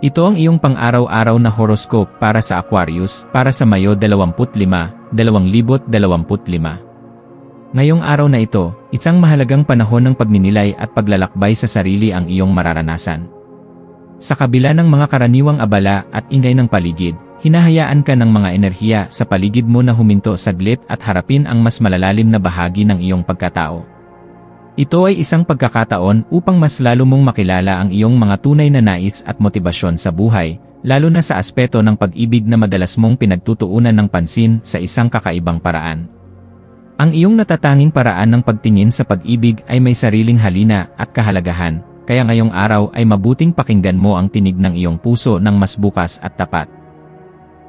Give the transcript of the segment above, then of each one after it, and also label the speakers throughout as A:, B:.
A: Ito ang iyong pang-araw-araw na horoscope para sa Aquarius para sa Mayo 25, 2025. Ngayong araw na ito, isang mahalagang panahon ng pagninilay at paglalakbay sa sarili ang iyong mararanasan. Sa kabila ng mga karaniwang abala at ingay ng paligid, hinahayaan ka ng mga enerhiya sa paligid mo na huminto saglit at harapin ang mas malalalim na bahagi ng iyong pagkatao. Ito ay isang pagkakataon upang mas lalo mong makilala ang iyong mga tunay na nais at motibasyon sa buhay, lalo na sa aspeto ng pag-ibig na madalas mong pinagtutuunan ng pansin sa isang kakaibang paraan. Ang iyong natatanging paraan ng pagtingin sa pag-ibig ay may sariling halina at kahalagahan, kaya ngayong araw ay mabuting pakinggan mo ang tinig ng iyong puso ng mas bukas at tapat.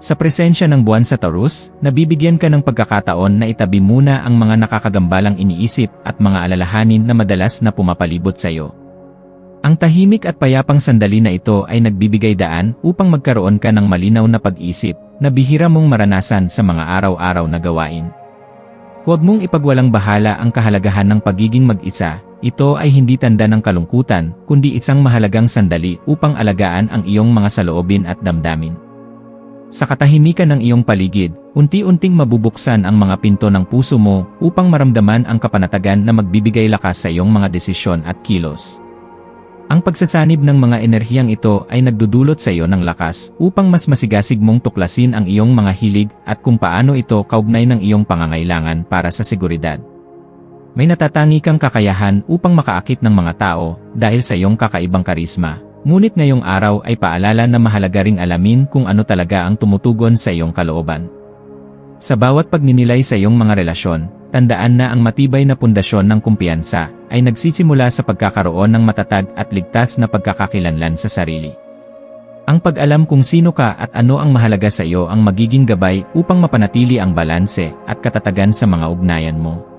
A: Sa presensya ng buwan sa Taurus, nabibigyan ka ng pagkakataon na itabi muna ang mga nakakagambalang iniisip at mga alalahanin na madalas na pumapalibot sa iyo. Ang tahimik at payapang sandali na ito ay nagbibigay daan upang magkaroon ka ng malinaw na pag-isip na bihira mong maranasan sa mga araw-araw na gawain. Huwag mong ipagwalang bahala ang kahalagahan ng pagiging mag-isa, ito ay hindi tanda ng kalungkutan, kundi isang mahalagang sandali upang alagaan ang iyong mga saloobin at damdamin. Sa katahimikan ng iyong paligid, unti-unting mabubuksan ang mga pinto ng puso mo upang maramdaman ang kapanatagan na magbibigay lakas sa iyong mga desisyon at kilos. Ang pagsasanib ng mga enerhiyang ito ay nagdudulot sa iyo ng lakas upang mas masigasig mong tuklasin ang iyong mga hilig at kung paano ito kaugnay ng iyong pangangailangan para sa seguridad. May natatangi kang kakayahan upang makaakit ng mga tao dahil sa iyong kakaibang karisma Ngunit ngayong araw ay paalala na mahalaga ring alamin kung ano talaga ang tumutugon sa iyong kalooban. Sa bawat pagninilay sa iyong mga relasyon, tandaan na ang matibay na pundasyon ng kumpiyansa ay nagsisimula sa pagkakaroon ng matatag at ligtas na pagkakakilanlan sa sarili. Ang pag-alam kung sino ka at ano ang mahalaga sa iyo ang magiging gabay upang mapanatili ang balanse at katatagan sa mga ugnayan mo.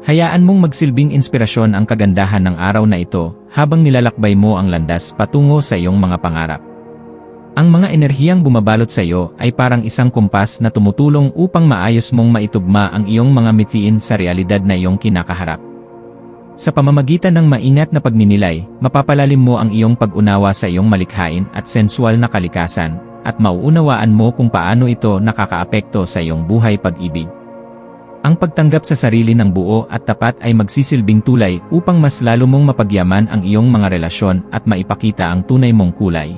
A: Hayaan mong magsilbing inspirasyon ang kagandahan ng araw na ito habang nilalakbay mo ang landas patungo sa iyong mga pangarap. Ang mga enerhiyang bumabalot sa iyo ay parang isang kumpas na tumutulong upang maayos mong maitugma ang iyong mga mitiin sa realidad na iyong kinakaharap. Sa pamamagitan ng maingat na pagninilay, mapapalalim mo ang iyong pag-unawa sa iyong malikhain at sensual na kalikasan, at mauunawaan mo kung paano ito nakakaapekto sa iyong buhay pag-ibig. Ang pagtanggap sa sarili ng buo at tapat ay magsisilbing tulay upang mas lalo mong mapagyaman ang iyong mga relasyon at maipakita ang tunay mong kulay.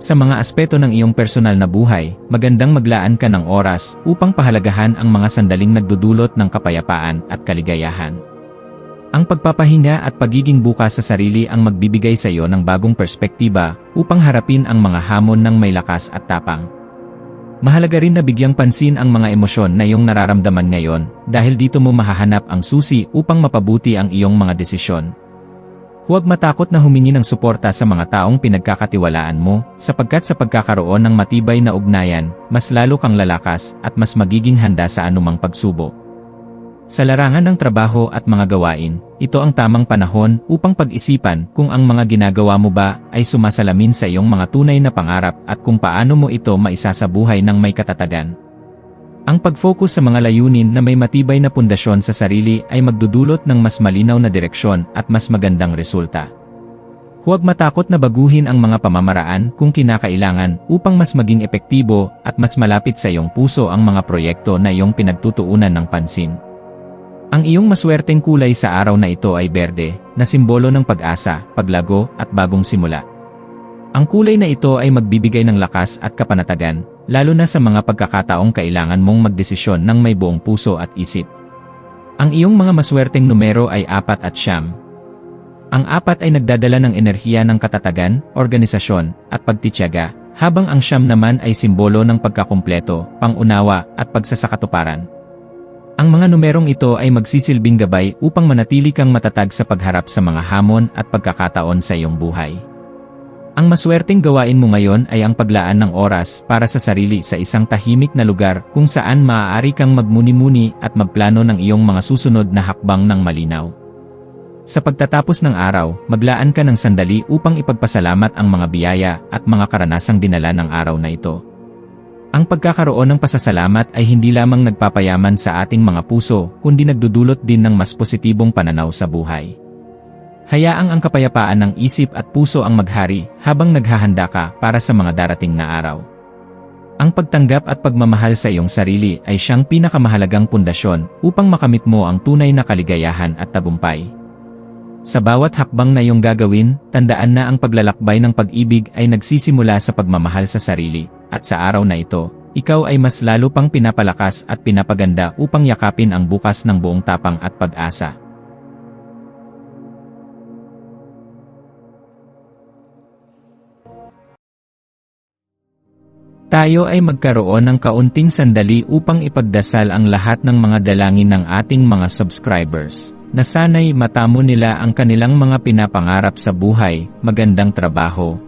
A: Sa mga aspeto ng iyong personal na buhay, magandang maglaan ka ng oras upang pahalagahan ang mga sandaling nagdudulot ng kapayapaan at kaligayahan. Ang pagpapahinga at pagiging bukas sa sarili ang magbibigay sa iyo ng bagong perspektiba upang harapin ang mga hamon ng may lakas at tapang. Mahalaga rin na bigyang pansin ang mga emosyon na iyong nararamdaman ngayon dahil dito mo mahahanap ang susi upang mapabuti ang iyong mga desisyon. Huwag matakot na humingi ng suporta sa mga taong pinagkakatiwalaan mo sapagkat sa pagkakaroon ng matibay na ugnayan, mas lalo kang lalakas at mas magiging handa sa anumang pagsubok. Sa larangan ng trabaho at mga gawain, ito ang tamang panahon upang pag-isipan kung ang mga ginagawa mo ba ay sumasalamin sa iyong mga tunay na pangarap at kung paano mo ito maisasabuhay ng may katatagan. Ang pag-focus sa mga layunin na may matibay na pundasyon sa sarili ay magdudulot ng mas malinaw na direksyon at mas magandang resulta. Huwag matakot na baguhin ang mga pamamaraan kung kinakailangan upang mas maging epektibo at mas malapit sa iyong puso ang mga proyekto na iyong pinagtutuunan ng pansin. Ang iyong maswerteng kulay sa araw na ito ay berde, na simbolo ng pag-asa, paglago, at bagong simula. Ang kulay na ito ay magbibigay ng lakas at kapanatagan, lalo na sa mga pagkakataong kailangan mong magdesisyon ng may buong puso at isip. Ang iyong mga maswerteng numero ay apat at siyam. Ang apat ay nagdadala ng enerhiya ng katatagan, organisasyon, at pagtityaga, habang ang siyam naman ay simbolo ng pagkakumpleto, pangunawa, at pagsasakatuparan. Ang mga numerong ito ay magsisilbing gabay upang manatili kang matatag sa pagharap sa mga hamon at pagkakataon sa iyong buhay. Ang maswerteng gawain mo ngayon ay ang paglaan ng oras para sa sarili sa isang tahimik na lugar kung saan maaari kang magmuni-muni at magplano ng iyong mga susunod na hakbang ng malinaw. Sa pagtatapos ng araw, maglaan ka ng sandali upang ipagpasalamat ang mga biyaya at mga karanasang dinala ng araw na ito. Ang pagkakaroon ng pasasalamat ay hindi lamang nagpapayaman sa ating mga puso, kundi nagdudulot din ng mas positibong pananaw sa buhay. Hayaang ang kapayapaan ng isip at puso ang maghari habang naghahanda ka para sa mga darating na araw. Ang pagtanggap at pagmamahal sa iyong sarili ay siyang pinakamahalagang pundasyon upang makamit mo ang tunay na kaligayahan at tagumpay. Sa bawat hakbang na iyong gagawin, tandaan na ang paglalakbay ng pag-ibig ay nagsisimula sa pagmamahal sa sarili, at sa araw na ito, ikaw ay mas lalo pang pinapalakas at pinapaganda upang yakapin ang bukas ng buong tapang at pag-asa. Tayo ay magkaroon ng kaunting sandali upang ipagdasal ang lahat ng mga dalangin ng ating mga subscribers, na sana'y matamo nila ang kanilang mga pinapangarap sa buhay, magandang trabaho,